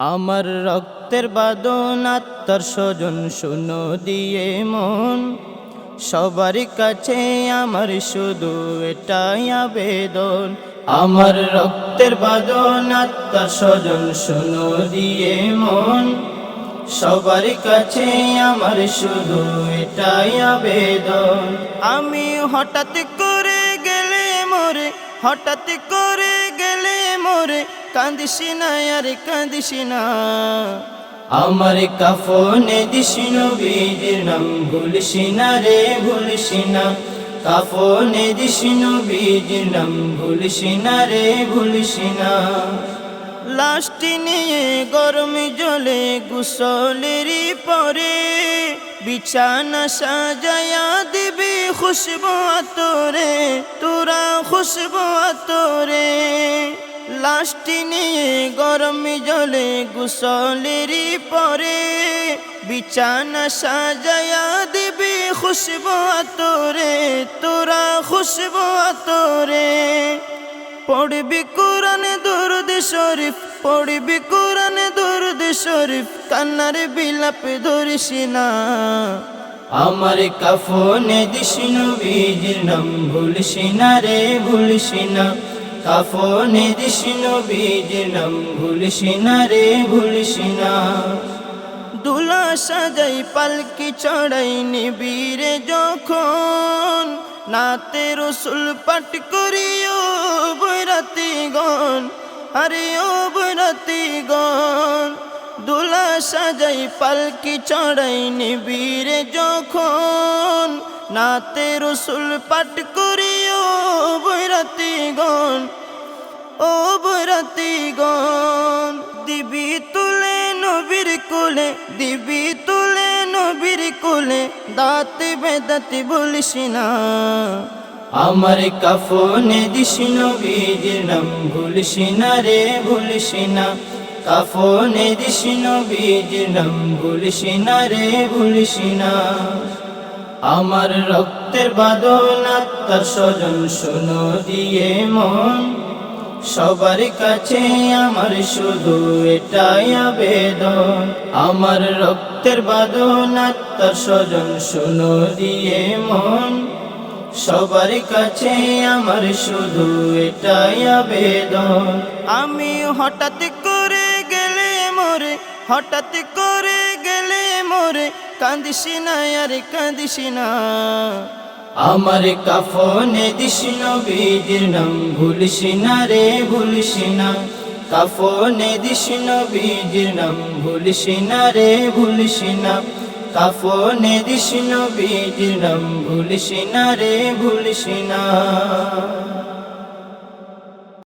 আমার রক্তের বাদন আত্মার স্বজন শুনো দিয়ে মন। সবার কাছে আমার শুধু এটাই আবেদন। আমার রক্তের বাদন আত্মার স্বজন শুনো দিয়ে মন। সবার কাছে আমার শুধু এটাই আবেদন। আমি হঠাৎ করে গেলে মোরে, হঠাৎ করে গেলে মোরে কান্দিস না আর কান্দিস না। আমার কাফনে দিস নবীর নাম ভুলিস না রে ভুলিস না। কাফনে দিস নবীর নাম ভুলিস না রে ভুলিস না। লাশটি নিয়ে গরম জলে গুসলেরই পরে বিছানা সাজায়া দিবি খুশবু তোরে তোরা খুশবু তোরে লাশটি নিয়ে গরম জলে গুসলেরই পরে বিছানা সাজায়া দিবি খুশবু তোরে তোরা খুশবু তোরে পড়বি কোরআনে দরুদ শরীফ, পড়বি কোরআনে দরুদ শরীফ, কান্নার বিলাপ ধরিস না। আমার কাফনে দিস নবীজির নাম না রে, ভুলিস না। কাফনে দিস নবীজির নাম ভুলিস না রে ভুলিস না। দুলা সাজাই পালকি চড়াই নিবিরে যখন। নাতে রসুল পাঠ করিও বৈরাতি গন আরে ও বৈরাতি গন দুলা সাজাই পালকি চড়াই নিবিরে যখন। নাতে রসুল পাঠ করিও গন ও বরাতি গন দিবি তুলে নবীর কোলে, দিবি তুলে নবীর কোলে, দাঁত বেদাতি বলিস না। আমার কাফনে দিস নবীর নাম, ভুলিস না রে, ভুলিস না। কাফনে দিস নবীর নাম, ভুলিস না রে, ভুলিস না। আমার রক্তের বাদন আত্মার স্বজন শোনো দিয়ে মন। সবার কাছে আমার শুধু এটাই আবেদন। আমার রক্তের বাদন আত্মার স্বজন শোনো দিয়ে মন। সবার কাছে আমার শুধু এটাই আবেদন। আমি হঠাৎ করে গেলে মোরে, হঠাৎ করে গেলে মোরে কান্দিস না, আর কান্দিস না। আমার কাফনে দিস নবীর নাম, ভুলিস না রে, ভুলিস না। কাফনে দিস নবীর নাম, ভুলিস না রে, ভুলিস কাফনে দিস নবীর নাম, ভুলিস রে, ভুলিস